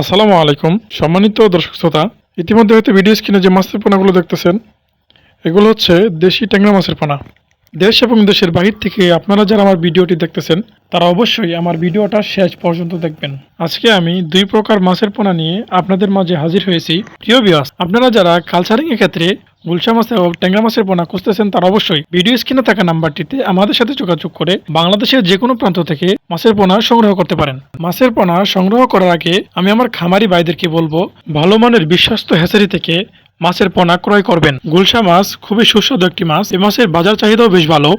আসসালামু আলাইকুম। সম্মানিত দর্শক শ্রোতা, ইতিমধ্যে হয়তো ভিডিও স্ক্রিনে যে মাছের পোনাগুলো দেখতেছেন, এগুলো হচ্ছে দেশি ট্যাংরা মাছের পোনা। দেশ এবং দেশের বাহির থেকে আপনারা যারা আমার ভিডিওটি দেখতেছেন, তারা অবশ্যই আমার ভিডিওটা শেষ পর্যন্ত দেখবেন। আজকে আমি দুই প্রকার মাছের পোনা নিয়ে আপনাদের মাঝে হাজির হয়েছি। প্রিয় বিয়াস আপনারা যারা কালচারিং এর ক্ষেত্রে গুলশা মাছের ও ট্যাংরা মাছের পোনা খুঁজতেছেন, তারা অবশ্যই ভিডিও স্ক্রিনে থাকা নাম্বারটিতে আমাদের সাথে যোগাযোগ করে বাংলাদেশের যে কোনো প্রান্ত থেকে মাছের পোনা সংগ্রহ করতে পারেন। মাছের পোনা সংগ্রহ করার আগে আমি আমার খামারি ভাইদেরকে বলব, ভালো মানের বিশ্বস্ত হ্যাচারি থেকে মাছের পোনা ক্রয় করবেন। গুলশা মাছ খুবই সুস্বাদু একটি মাছ। এ মাছের বাজার চাহিদাও বেশ ভালো।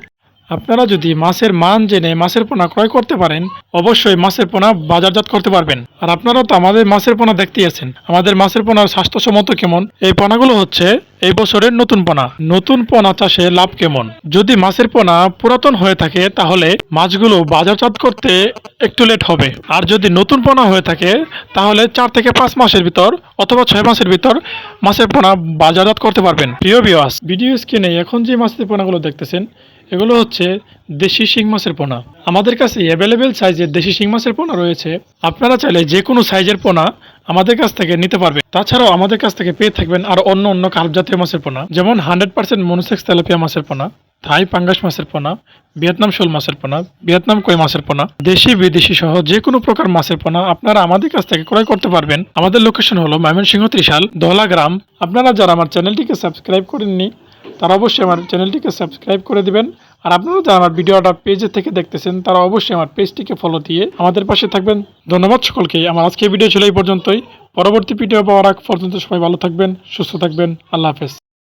আপনারা যদি মাছের মান জেনে মাছের পোনা ক্রয় করতে পারেন, অবশ্যই মাছের পোনা বাজারজাত করতে পারবেন। আর আপনারা তো আমাদের মাছের পোনা দেখতেই আছেন। আমাদের মাছের পোনার স্বাস্থ্যসম্মত কেমন? এই পোনাগুলো হচ্ছে এই বছরের নতুন পোনা। নতুন পোনা চাষে লাভ কেমন? যদি মাছের পোনা পুরাতন হয়ে থাকে, তাহলে মাছগুলো বাজারজাত করতে একটু লেট হবে। আর যদি নতুন পোনা হয়ে থাকে, তাহলে চার থেকে পাঁচ মাসের ভিতর অথবা ছয় মাসের ভিতর মাছের পোনা বাজারজাত করতে পারবেন। প্রিয় বিওয়াস ভিডিও স্ক্রিনে এখন যে মাছের পোনাগুলো দেখতেছেন, এগুলো হচ্ছে দেশি শিং মাছের পোনা। আমাদের কাছে অ্যাভেলেবেল সাইজের দেশি শিং মাছের পোনা রয়েছে। আপনারা চাইলে যে কোনো সাইজের পোনা আমাদের কাছ থেকে নিতে পারবেন তাছাড়াও আমাদের কাছ থেকে পেয়ে থাকবেন আর অন্য অন্য কার্প জাতীয় মাছের পোনা, যেমন হান্ড্রেড পার্সেন্ট মনোসেক্স তেলাপিয়া মাছের পোনা, থাই পাঙ্গাস মাছের পোনা, ভিয়েতনাম শোল মাছের পোনা, ভিয়েতনাম কই মাছের পোনা, দেশি, বিদেশি সহ যে কোনো প্রকার মাছের পোনা আপনারা আমাদের কাছ থেকে ক্রয় করতে পারবেন। আমাদের লোকেশন হলো ময়মনসিংহ ত্রিশাল, দহলা গ্রাম। আপনারা যারা আমার চ্যানেলটিকে সাবস্ক্রাইব করেননি, তারা অবশ্যই আমার চ্যানেলটিকে সাবস্ক্রাইব করে দিবেন। আর আপনারা যারা আমার ভিডিওটা পেজে থেকে দেখতেছেন, তারা অবশ্যই আমার পেজটিকে ফলো দিয়ে আমাদের পাশে থাকবেন। ধন্যবাদ সকলকে। আমার আজকে ভিডিও ছিল এই পর্যন্তই। পরবর্তী ভিডিও পাওয়ার আগ পর্যন্ত সবাই ভালো থাকবেন, সুস্থ থাকবেন। আল্লাহ হাফেজ।